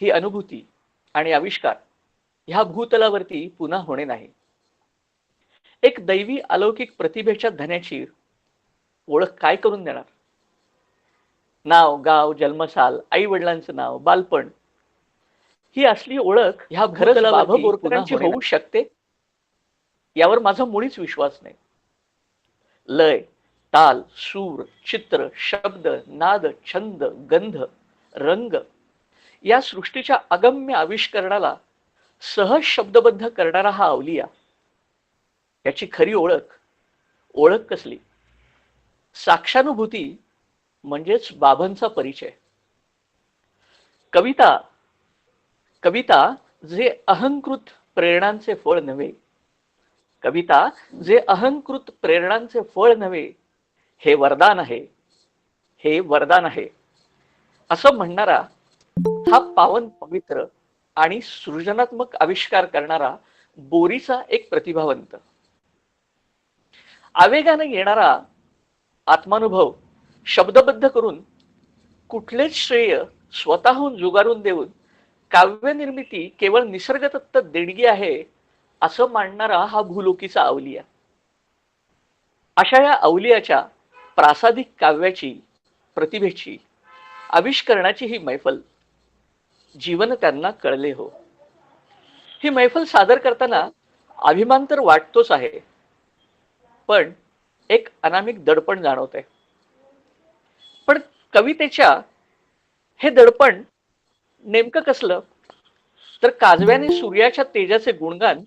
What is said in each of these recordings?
ही अनुभूती आणि आविष्कार ह्या भूतलावरती पुन्हा होणे नाही. एक दैवी अलौकिक प्रतिभेच्या धन्याची ओळख काय करून देणार? नाव गाव जन्मसाल आई वडिलांचं नाव बालपण ही असली ओळख ह्या बोरकरांची होऊ शकते? यावर माझा मुळीच विश्वास नाही. लय ताल सूर चित्र शब्द नाद छंद गंध रंग या सृष्टीच्या अगम्य आविष्करणाला सहज शब्दबद्ध करणारा हा अवलिया. याची खरी ओळख ओळख कसली? साक्षानुभूती म्हणजेच बाबांचा परिचय. कविता कविता जे अहंकृत प्रेरणांचे फळ नव्हे. कविता जे अहंकृत प्रेरणांचे फळ नव्हे हे वरदान आहे हे वरदान आहे. असं म्हणणारा हा पावन पवित्र आणि सृजनात्मक आविष्कार करणारा बोरीचा एक प्रतिभावंत. आवेगाने येणारा आत्मानुभव शब्दबद्ध करून कुठलेच श्रेय स्वतःहून जुगारून देऊन काव्य निर्मिती केवळ निसर्गदत्त देणगी आहे असं मांडणारा हा भूलोकीचा अवलिया. अशा या अवलियाच्या प्रासादिक काव्याची प्रतिभेची आविष्करणाची ही मैफल. जीवन त्यांना कळले हो. ही मैफल सादर करताना अभिमान तर वाटतोच आहे. पण एक अनामिक दडपण जाणवत आहे पण कवितेच्या हे दडपण नेमकं कसलं? तर काजव्याने सूर्याच्या तेजाचे गुणगान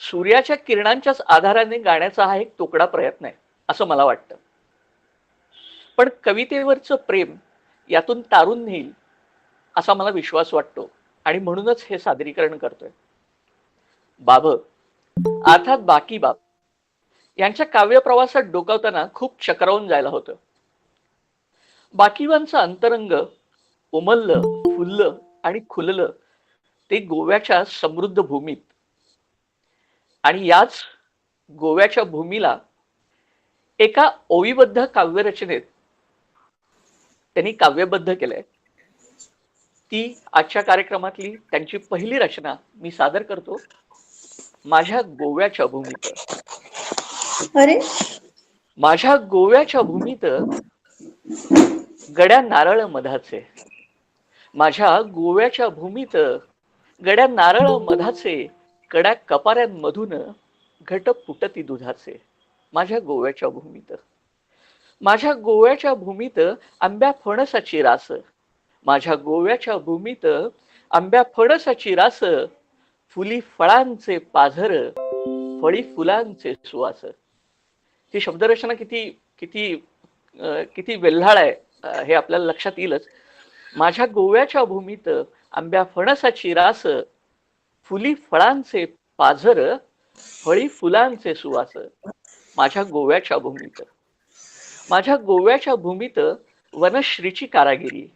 सूर्याच्या किरणांच्याच आधाराने गाण्याचा हा एक तोकडा प्रयत्न आहे असं मला वाटतं. पण कवितेवरचं प्रेम यातून तारून नेईल असा मला विश्वास वाटतो. आणि म्हणूनच हे सादरीकरण करतोय. बाब अर्थात बाकी बाब यांच्या काव्य प्रवासात डोकावताना खूप चक्रावून जायला होतं. बाकीबांचं अंतरंग उमललं फुललं आणि खुललं ते गोव्याच्या समृद्ध भूमीत. आणि याच गोव्याच्या भूमीला एका ओवीबद्ध काव्यरचनेत त्यांनी काव्यबद्ध केलंय. ती आजच्या कार्यक्रमातली त्यांची पहिली रचना मी सादर करतो माझ्या गोव्याच्या भूमीत. अरे? माझ्या गोव्याच्या भूमीत गड्या नारळ मधाचे. माझ्या गोव्याच्या भूमीत गड्या नारळ मधाचे कड्या कपाऱ्यांमधून घट फुटती दुधाचे. माझ्या गोव्याच्या भूमीत. माझ्या गोव्याच्या भूमीत आंब्या फणसाची रास माझ्या गोव्याच्या भूमीत आंब्या फणसाची रास फुली फळांचे पाझर फळी फुलांचे सुवास. ही शब्दरचना किती किती किती वेल्हाळ आहे हे आपल्याला लक्षात येईलच. माझ्या गोव्याच्या भूमीत आंब्या फणसाची रास फुली फळांचे पाझर फळी फुलांचे सुवास. माझ्या गोव्याच्या भूमीत. माझ्या गोव्याच्या भूमीत वनश्रीची कारागिरी.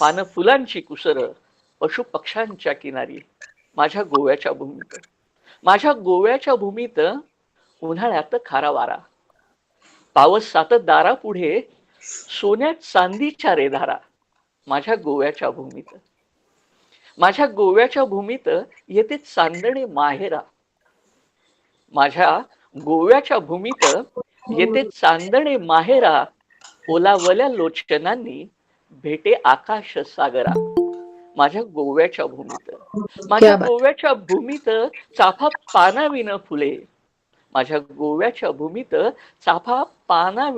पान फुलांची कुसर पशु पक्ष्यांच्या किनारी माझ्या गोव्याच्या भूमीत. माझ्या गोव्याच्या भूमीत उन्हाळ्यात खारा वारा पावस सात दारा पुढे सोन्यात चांदीच्या रेधारा माझ्या गोव्याच्या भूमीत. माझ्या गोव्याच्या भूमीत येते चांदणे माहेरा. माझ्या गोव्याच्या भूमीत येते चांदणे माहेरा ओलावल्या लोचनांनी भेटे आकाश सागरा माझ्या गोव्याच्या भूमीत माझ्या. गोव्याच्या भूमीत चाफा पानाविन फुले माझ्या गोव्याच्या भूमीत चाफा पाना